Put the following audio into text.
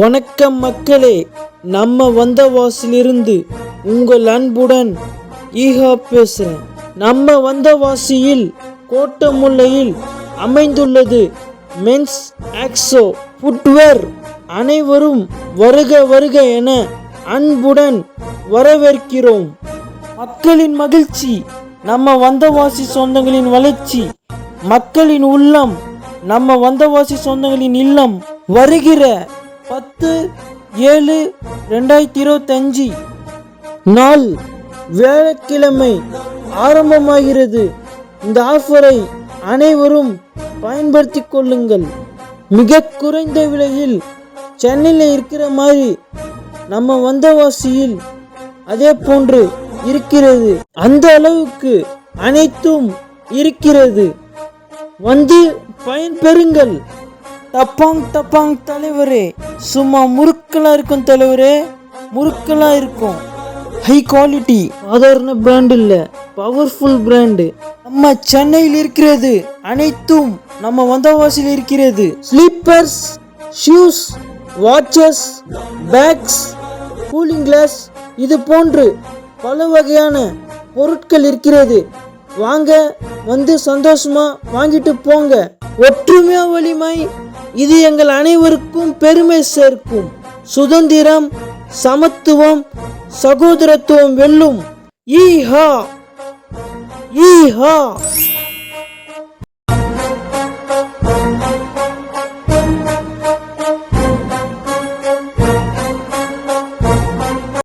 வணக்கம் மக்களே நம்ம வந்தவாசிலிருந்து உங்கள் அன்புடன் ஈகா பேசுகிறேன் நம்ம வந்தவாசியில் கோட்டமுல்லையில் அமைந்துள்ளது மென்ஸ் ஆக்ஸோ ஃபுட்வேர் அனைவரும் வருக வருக என அன்புடன் வரவேற்கிறோம். மக்களின் மகிழ்ச்சி நம்ம வந்தவாசி சொந்தங்களின் வளர்ச்சி மக்களின் உள்ளம் நம்ம வந்தவாசி சொந்தங்களின் இல்லம் வருகிற பத்து ஏழு ரெண்டாயிரத்தி இருபத்தஞ்சி. நாள் வியாழக்கிழமை ஆரம்பமாகிறது. இந்த ஆஃபரை அனைவரும் பயன்படுத்திக் கொள்ளுங்கள். மிக குறைந்த விலையில் சென்னையில் இருக்கிற மாதிரி நம்ம வந்தவாசியில் அதே போன்று இருக்கிறது. அந்த அளவுக்கு அனைத்தும் இருக்கிறது. வந்து பயன்பெறுங்கள். தப்பாங் தப்பாங் தலைவரே. சும்மா முறுக்கெல்லாம் இருக்கும் தலைவரே முறுக்கெல்லாம் இருக்கும். ஹை குவாலிட்டி சாதாரண பிராண்ட் இல்லை பவர்ஃபுல் பிராண்டு நம்ம சென்னையில் இருக்கிறது அனைத்தும் நம்ம வந்தவாசியில் இருக்கிறது. Slippers shoes watches bags cooling glass இது போன்று பல வகையான பொருட்கள் இருக்கிறது. வாங்க வந்து சந்தோஷமா வாங்கிட்டு போங்க. ஒற்றுமையா வலிமை இது எங்கள் அனைவருக்கும் பெருமை சேர்க்கும். சுதந்திரம் சமத்துவம் சகோதரத்துவம் வெல்லும். ஈஹா! ஈஹா!